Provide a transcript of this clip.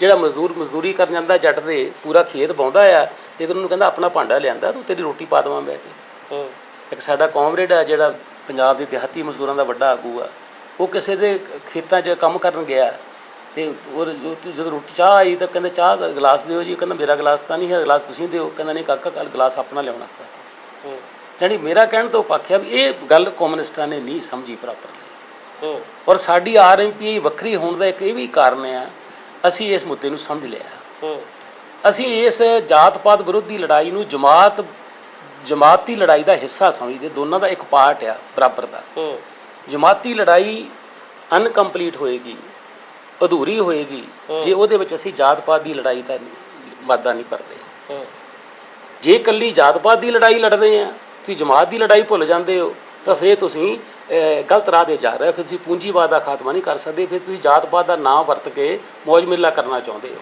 ਜਿਹੜਾ ਮਜ਼ਦੂਰ ਮਜ਼ਦੂਰੀ ਕਰਨ ਜਾਂਦਾ ਜੱਟ ਦੇ ਪੂਰਾ ਖੇਤ ਬਾਉਂਦਾ ਆ ਤੇ ਉਹਨੂੰ ਕਹਿੰਦਾ ਆਪਣਾ ਭਾਂਡਾ ਲਿਆਂਦਾ ਤੂੰ ਤੇਰੀ ਰੋਟੀ ਪਾ ਦੇਵਾਂ ਬਹਿ ਕੇ ਹੂੰ। ਇੱਕ ਸਾਡਾ ਕਾਮਰੇਡ ਆ ਜਿਹੜਾ ਪੰਜਾਬ ਦੇ ਦਿਹਾਤੀ ਮਜ਼ਦੂਰਾਂ ਦਾ ਵੱਡਾ ਆਗੂ ਆ ਉਹ ਕਿਸੇ ਦੇ ਖੇਤਾਂ 'ਚ ਕੰਮ ਕਰਨ ਗਿਆ ਤੇ ਉਹ ਜਦੋਂ ਰੋਟੀ ਚਾਹ ਆਈ ਤਾਂ ਕਹਿੰਦੇ ਚਾਹ ਦਾ ਗਲਾਸ ਦਿਓ ਜੀ। ਕਹਿੰਦਾ ਮੇਰਾ ਗਲਾਸ ਤਾਂ ਨਹੀਂ ਹੈ ਗਲਾਸ ਤੁਸੀਂ ਦਿਓ। ਕਹਿੰਦਾ ਨਹੀਂ ਕਾਕਾ ਕੱਲ ਗਲਾਸ ਆਪਣਾ ਲਿਆਉਣਾ ਹੂੰ। ਜਾਣੀ ਮੇਰਾ ਕਹਿਣ ਤੋਂ ਪੱਖਿਆ ਵੀ ਇਹ ਗੱਲ ਕਮਿਊਨਿਸਟਾਂ ਨੇ ਨਹੀਂ ਸਮਝੀ ਪ੍ਰੋਪਰਲੀ ਹੂੰ। ਔਰ ਸਾਡੀ ਆਰਐਮਪੀ ਵੱਖਰੀ ਹੋਣ ਦਾ ਇੱਕ ਇਹ ਵੀ ਕਾਰਨ ਆ ਅਸੀਂ ਇਸ ਮੁੱਦੇ ਨੂੰ ਸਮਝ ਲਿਆ। ਹੂੰ। ਅਸੀਂ ਇਸ ਜਾਤ-ਪਾਤ ਵਿਰੋਧੀ ਲੜਾਈ ਨੂੰ ਜਮਾਤ ਜਮਾਤੀ ਲੜਾਈ ਦਾ ਹਿੱਸਾ ਸਮਝਦੇ ਦੋਨਾਂ ਦਾ ਇੱਕ ਪਾਰਟ ਆ ਬਰਾਬਰ ਦਾ। ਹੂੰ। ਜਮਾਤੀ ਲੜਾਈ ਅਨਕੰਪਲੀਟ ਹੋਏਗੀ ਅਧੂਰੀ ਹੋਏਗੀ ਜੇ ਉਹਦੇ ਵਿੱਚ ਅਸੀਂ ਜਾਤ-ਪਾਤ ਦੀ ਲੜਾਈ ਦਾ ਵਾਦਾ ਨਹੀਂ ਕਰਦੇ ਜੇ ਇਕੱਲੀ ਜਾਤ-ਪਾਤ ਦੀ ਲੜਾਈ ਲੜਦੇ ਆ ਤੁਸੀਂ ਜਮਾਤ ਦੀ ਲੜਾਈ ਭੁੱਲ ਜਾਂਦੇ ਹੋ ਤਾਂ ਫਿਰ ਤੁਸੀਂ ਗਲਤ ਰਾਹ ਤੇ ਜਾ ਰਿਹਾ। ਫਿਰ ਤੁਸੀਂ ਪੂੰਜੀਵਾਦ ਦਾ ਖਾਤਮਾ ਨਹੀਂ ਕਰ ਸਕਦੇ। ਫਿਰ ਤੁਸੀਂ ਜਾਤ-ਪਾਤ ਦਾ ਨਾਮ ਵਰਤ ਕੇ ਮੌਜ ਮੇਲਾ ਕਰਨਾ ਚਾਹੁੰਦੇ ਹੋ।